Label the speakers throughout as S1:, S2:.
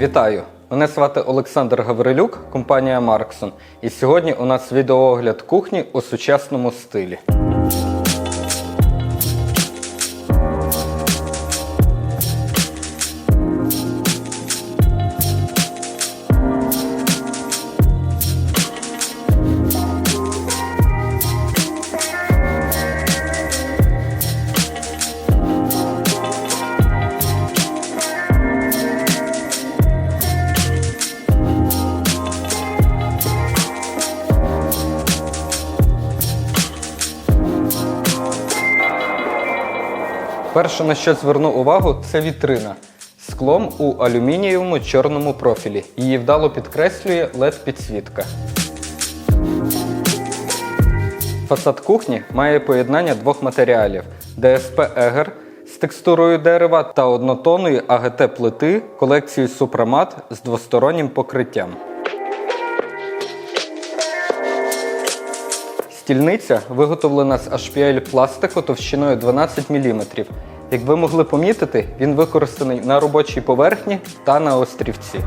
S1: Вітаю! Мене звати Олександр Гаврилюк, компанія Марксон. І сьогодні у нас відеоогляд кухні у сучасному стилі. Перше, на що зверну увагу, це вітрина. Склом у алюмінієвому чорному профілі. Її вдало підкреслює led підсвітка. Фасад кухні має поєднання двох матеріалів: ДСП Егер з текстурою дерева та однотонної АГТ плити колекції Супрамат з двостороннім покриттям. Стільниця виготовлена з HPL пластику товщиною 12 мм. Як ви могли помітити, він використаний на робочій поверхні та на острівці.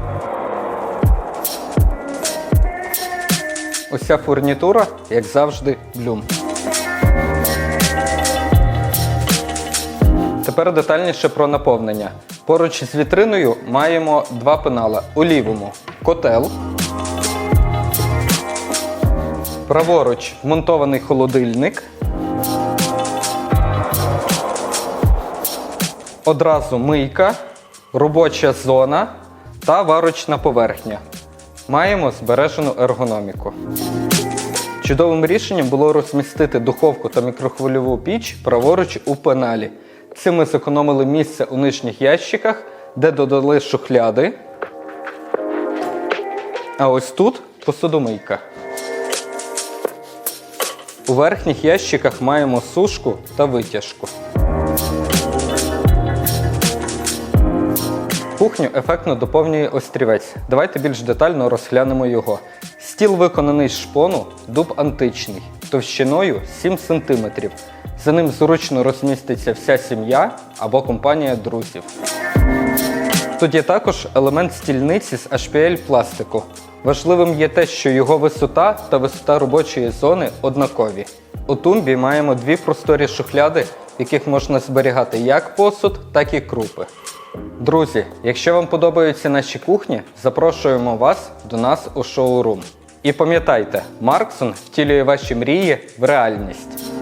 S1: Ось ця фурнітура, як завжди, блюм. Тепер детальніше про наповнення. Поруч з вітриною маємо два пенала. У лівому котел. Праворуч вмонтований холодильник. Одразу мийка, робоча зона та варочна поверхня. Маємо збережену ергономіку. Чудовим рішенням було розмістити духовку та мікрохвильову піч праворуч у пеналі. Цим ми зекономили місце у нижніх ящиках, де додали шухляди. А ось тут посудомийка. У верхніх ящиках маємо сушку та витяжку. Кухню ефектно доповнює острівець. Давайте більш детально розглянемо його. Стіл виконаний з шпону, дуб античний, товщиною 7 см. За ним зручно розміститься вся сім'я або компанія друзів. Тут є також елемент стільниці з HPL пластику. Важливим є те, що його висота та висота робочої зони однакові. У тумбі маємо дві просторі шухляди, в яких можна зберігати як посуд, так і крупи. Друзі, якщо вам подобаються наші кухні, запрошуємо вас до нас у шоурум. І пам'ятайте, Марксон втілює ваші мрії в реальність.